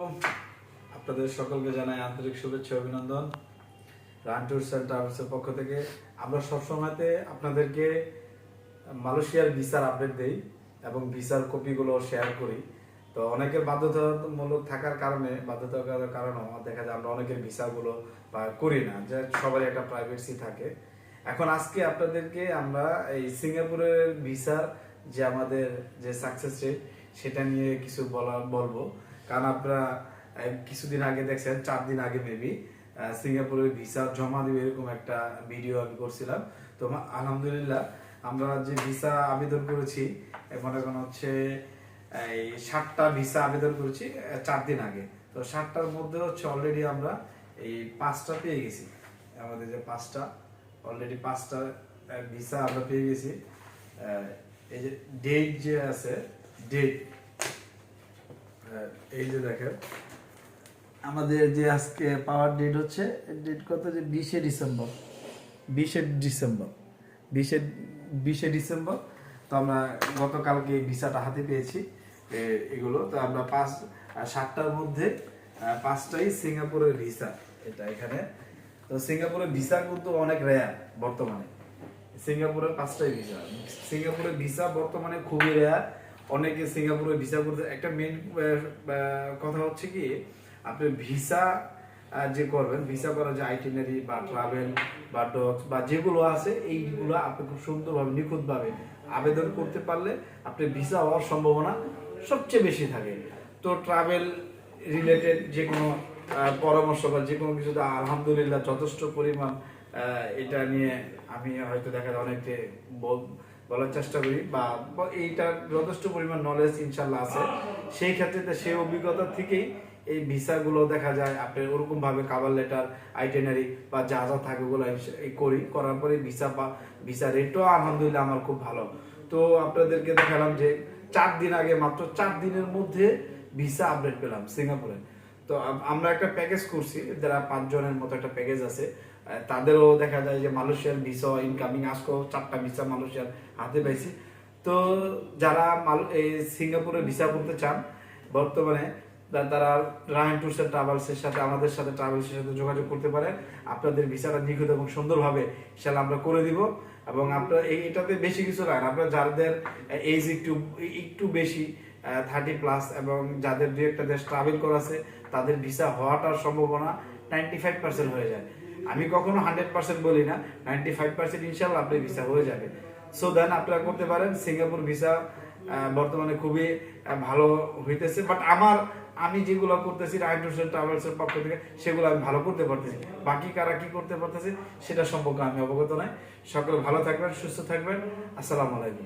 আপনাদের সকলকে জানাই আন্তরিক শুভেচ্ছা অভিনন্দন। রান অ্যান্ড ট্রাভেলসের পক্ষ থেকে আমরা সবসময়তে আপনাদেরকে মালয়েশিয়ার ভিসার আপডেট দেই এবং ভিসার কপিগুলো শেয়ার করি। তো অনেকের বাধ্যতামূলক থাকার কারণে বাধ্যতার কারণেও দেখা যায় আমরা অনেকের ভিসাগুলো বা করি না, যে সবারই একটা প্রাইভেসি থাকে। এখন আজকে আপনাদেরকে আমরা এই সিঙ্গাপুরের ভিসার যে আমাদের যে সাকসেস রেট সেটা নিয়ে কিছু বলা বলব। কারণ আপনারা কিছুদিন আগে দেখছেন, চার দিন আগে মেবি সিঙ্গাপুরের ভিসা জমা দিবে এরকম একটা ভিডিও আমি করছিলাম। তো আলহামদুলিল্লাহ, আমরা যে ভিসা আবেদন করেছি মনে করেন হচ্ছে, এই ষাটটা ভিসা আবেদন করেছি চার দিন আগে। তো ষাটটার মধ্যে হচ্ছে অলরেডি আমরা এই পাঁচটা পেয়ে গেছি। আমাদের যে পাঁচটা অলরেডি পাঁচটা ভিসা আমরা পেয়ে গেছি। এই যে ডেট যে আছে ডেট এই যে দেখেন, আমাদের যে আজকে পাওয়ার ডেট হচ্ছে ডেট কত যে বিশে ডিসেম্বর। বিশে ডিসেম্বর। বিশে বিশে ডিসেম্বর। তো আমরা গতকালকে এই ভিসাটা হাতে পেয়েছি এগুলো। তো আমরা পাঁচ সাতটার মধ্যে পাঁচটাই সিঙ্গাপুরের ভিসা, এটা এখানে। তো সিঙ্গাপুরের ভিসা কিন্তু অনেক রেয়ার বর্তমানে। সিঙ্গাপুরের পাঁচটাই ভিসা। সিঙ্গাপুরের ভিসা বর্তমানে খুবই রেয়ার অনেকে সিঙ্গাপুরে ভিসা করতে একটা মেন কথা হচ্ছে কি, আপনি ভিসা যে করবেন ভিসা করার যে আইটিনারি বা ট্রাভেল বা ডক্স বা যেগুলো আছে, এইগুলো আপনি খুব সুন্দরভাবে, নিখুঁতভাবে আবেদন করতে পারলে আপনি ভিসা হওয়ার সম্ভাবনা সবচেয়ে বেশি থাকে। তো ট্রাভেল রিলেটেড যে কোনো পরামর্শ বা যে কোনো কিছুতে আলহামদুলিল্লাহ যথেষ্ট পরিমাণ এটা নিয়ে আমি হয়তো দেখা যায় অনেকে বলার চেষ্টা করি বা এইটার যথেষ্ট পরিমাণ নলেজ ইনশাল্লাহ আছে। সেই ক্ষেত্রে সেই অভিজ্ঞতা থেকেই এই ভিসাগুলো দেখা যায়। আপনি ওরকম ভাবে কাভার লেটার আইটেনারি বা যা যা থাকে ওগুলো করি। করার পরে ভিসা বা ভিসা রেটও আলহামদুলিল্লাহ আমার খুব ভালো। তো আপনাদেরকে দেখালাম যে চার দিন আগে মাত্র চার দিনের মধ্যে ভিসা আপডেট পেলাম সিঙ্গাপুরে। তো আমরা একটা প্যাকেজ করছি, যারা পাঁচজনের মতো একটা প্যাকেজ আছে। তাদেরও দেখা যায় যে মালয়েশিয়ার ভিসা ইনকামিং আজকেও চারটা ভিসা মালয়েশিয়ার হাতে পাইছি। তো যারা এই সিঙ্গাপুরে ভিসা করতে চান, বর্তমানে তারা রায়ন ট্যুরস ট্রাভেলসের সাথে, আমাদের সাথে ট্রাভেলসের সাথে যোগাযোগ করতে পারেন আপনাদের ভিসাটা নিখুঁত এবং সুন্দরভাবে সেটা আমরা করে দিব। এবং আপনার এই এটাতে বেশি কিছু লাগে আপনার যাদের এজ একটু একটু বেশি থার্টি প্লাস এবং যাদের দু একটা দেশ ট্রাভেল করা আছে, তাদের ভিসা হওয়াটার সম্ভাবনা নাইনটি ফাইভ পার্সেন্ট হয়ে যায়। আমি কখনো হান্ড্রেড পার্সেন্ট বলি না নাইনটি ফাইভ পার্সেন্ট ইনশাল্লাহ আপনার ভিসা হয়ে যাবে। সো দেন আপনারা করতে পারেন সিঙ্গাপুর ভিসা বর্তমানে খুবই ভালো হইতেছে। বাট আমার, আমি যেগুলো করতেছি রাইট ট্রাভেলসের পক্ষ থেকে, সেগুলো আমি ভালো করতে পারতেছি বাকি কারা কি করতে পারতেছে, সেটা সম্পর্কে আমি অবগত নাই। সকলে ভালো থাকবেন, সুস্থ থাকবেন। আসসালামু আলাইকুম।